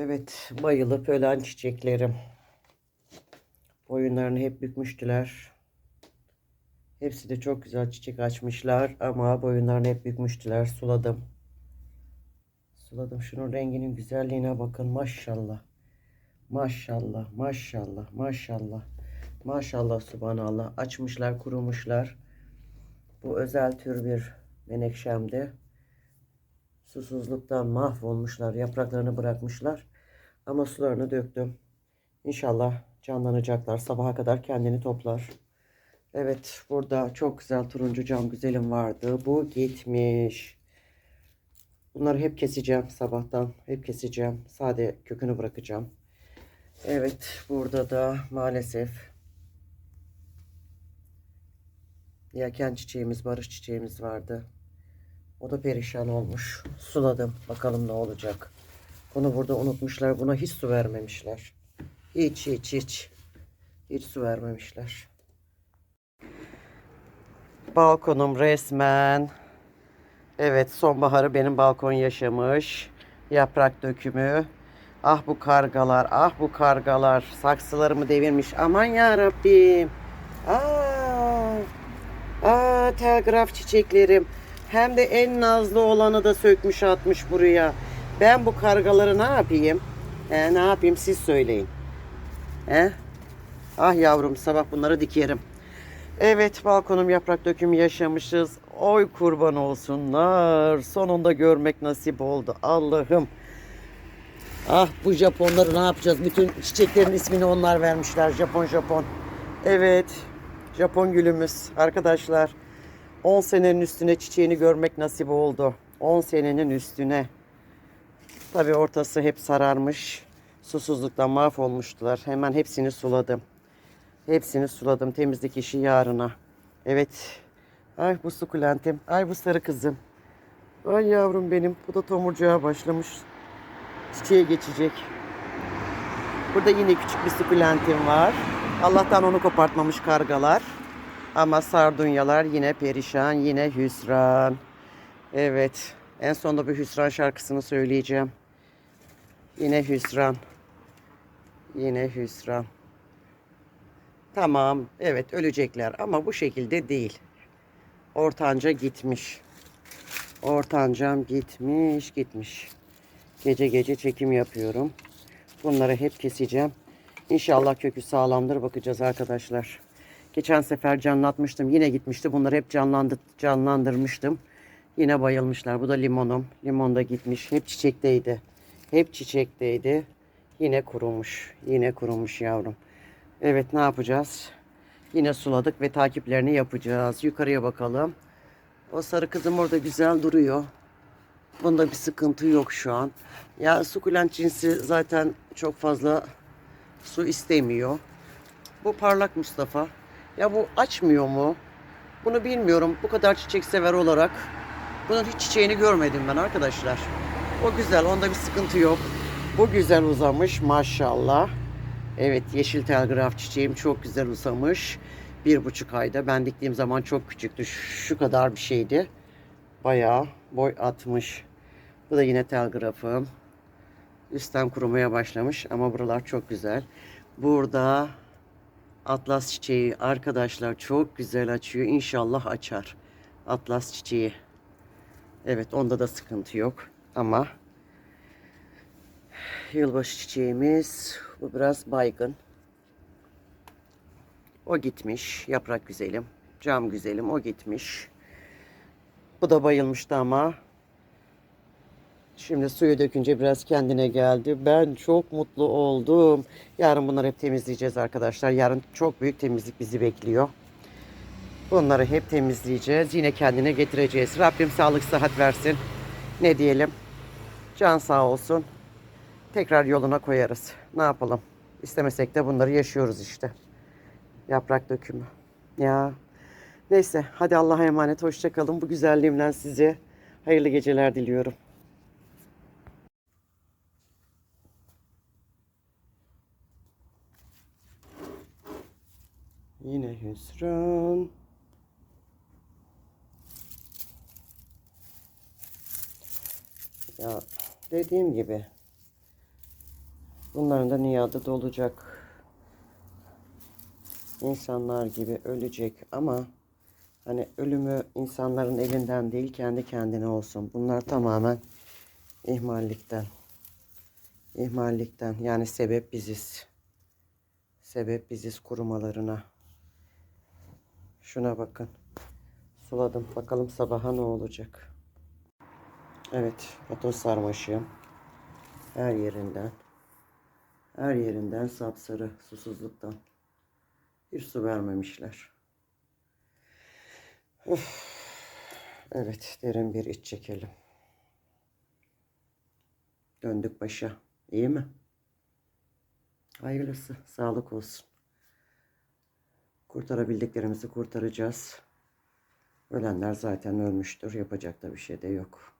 Evet, bayılıp ölen çiçeklerim. Boyunlarını hep bükmüştüler. Hepsi de çok güzel çiçek açmışlar ama boyunlarını hep bükmüştüler. Suladım. Suladım. Şunun renginin güzelliğine bakın. Maşallah. Maşallah, maşallah, maşallah. Maşallah, subhanallah. Açmışlar, kurumuşlar. Bu özel tür bir menekşemdi. Susuzluktan mahvolmuşlar. Yapraklarını bırakmışlar. Ama sularını döktüm. İnşallah canlanacaklar. Sabaha kadar kendini toplar. Evet burada çok güzel turuncu cam güzelim vardı. Bu gitmiş. Bunları hep keseceğim sabahtan. Hep keseceğim. Sade kökünü bırakacağım. Evet burada da maalesef yelken çiçeğimiz, barış çiçeğimiz vardı. O da perişan olmuş. Suladım. Bakalım ne olacak. Bunu burada unutmuşlar. Buna hiç su vermemişler. Hiç hiç hiç. Hiç su vermemişler. Balkonum resmen. Evet sonbaharı benim balkon yaşamış. Yaprak dökümü. Ah bu kargalar, ah bu kargalar. Saksılarımı devirmiş. Aman ya Rabbim. Aa, aa telgraf çiçeklerim. Hem de en nazlı olanı da sökmüş atmış buraya. Ben bu kargaları ne yapayım? He, ne yapayım siz söyleyin. He? Ah yavrum sabah bunları dikerim. Evet balkonum yaprak dökümü yaşamışız. Oy kurban olsunlar. Sonunda görmek nasip oldu. Allah'ım. Ah bu Japonları ne yapacağız? Bütün çiçeklerin ismini onlar vermişler. Japon Japon. Evet. Japon gülümüz arkadaşlar. 10 senenin üstüne çiçeğini görmek nasip oldu. 10 senenin üstüne. Tabii ortası hep sararmış. Susuzluktan mahvolmuştular. Hemen hepsini suladım. Hepsini suladım. Temizlik işi yarına. Evet. Ay bu sukulentim. Ay bu sarı kızım. Ay yavrum benim. Bu da tomurcuğa başlamış. Çiçeğe geçecek. Burada yine küçük bir sukulentim var. Allah'tan onu kopartmamış kargalar. Ama sardunyalar yine perişan, yine hüsran. Evet. En sonunda bir hüsran şarkısını söyleyeceğim. Yine hüsran. Yine hüsran. Tamam, evet ölecekler ama bu şekilde değil. Ortanca gitmiş. Ortancam gitmiş, gitmiş. Gece gece çekim yapıyorum. Bunları hep keseceğim. İnşallah kökü sağlamdır bakacağız arkadaşlar. Geçen sefer canlatmıştım. Yine gitmişti. Bunları hep canlandı, canlandırmıştım. Yine bayılmışlar. Bu da limonum. Limon da gitmiş. Hep çiçekteydi. Hep çiçekteydi. Yine kurumuş. Yine kurumuş yavrum. Evet ne yapacağız? Yine suladık ve takiplerini yapacağız. Yukarıya bakalım. O sarı kızım orada güzel duruyor. Bunda bir sıkıntı yok şu an. Ya sukulent cinsi zaten çok fazla su istemiyor. Bu parlak Mustafa. Ya bu açmıyor mu? Bunu bilmiyorum. Bu kadar çiçek sever olarak bunun hiç çiçeğini görmedim ben arkadaşlar. O güzel. Onda bir sıkıntı yok. Bu güzel uzamış maşallah. Evet yeşil telgraf çiçeğim çok güzel uzamış. Bir buçuk ayda. Ben diktiğim zaman çok küçüktü. Şu kadar bir şeydi. Bayağı boy atmış. Bu da yine telgrafım. Üstten kurumaya başlamış ama buralar çok güzel. Burada atlas çiçeği arkadaşlar çok güzel açıyor. İnşallah açar. Atlas çiçeği. Evet onda da sıkıntı yok. Ama yılbaşı çiçeğimiz bu biraz baygın. O gitmiş. Yaprak güzelim. Cam güzelim. O gitmiş. Bu da bayılmıştı ama Şimdi suyu dökünce biraz kendine geldi. Ben çok mutlu oldum. Yarın bunları hep temizleyeceğiz arkadaşlar. Yarın çok büyük temizlik bizi bekliyor. Bunları hep temizleyeceğiz. Yine kendine getireceğiz. Rabbim sağlık sıhhat versin. Ne diyelim? Can sağ olsun. Tekrar yoluna koyarız. Ne yapalım? İstemesek de bunları yaşıyoruz işte. Yaprak dökümü. Ya. Neyse hadi Allah'a emanet. Hoşçakalın. Bu güzelliğimden size hayırlı geceler diliyorum. Yine hüsran. Ya dediğim gibi Bunların da niyadı dolacak. İnsanlar gibi ölecek ama hani ölümü insanların elinden değil kendi kendine olsun. Bunlar tamamen ihmallikten. İhmallikten yani sebep biziz. Sebep biziz kurumalarına. Şuna bakın. Suladım. Bakalım sabaha ne olacak. Evet. Patron sarmaşığım. Her yerinden. Her yerinden sapsarı susuzluktan. Bir su vermemişler. Üf. Evet. Derin bir iç çekelim. Döndük başa. İyi mi? Hayırlısı. Sağlık olsun. Kurtarabildiklerimizi kurtaracağız. Ölenler zaten ölmüştür. Yapacak da bir şey de yok.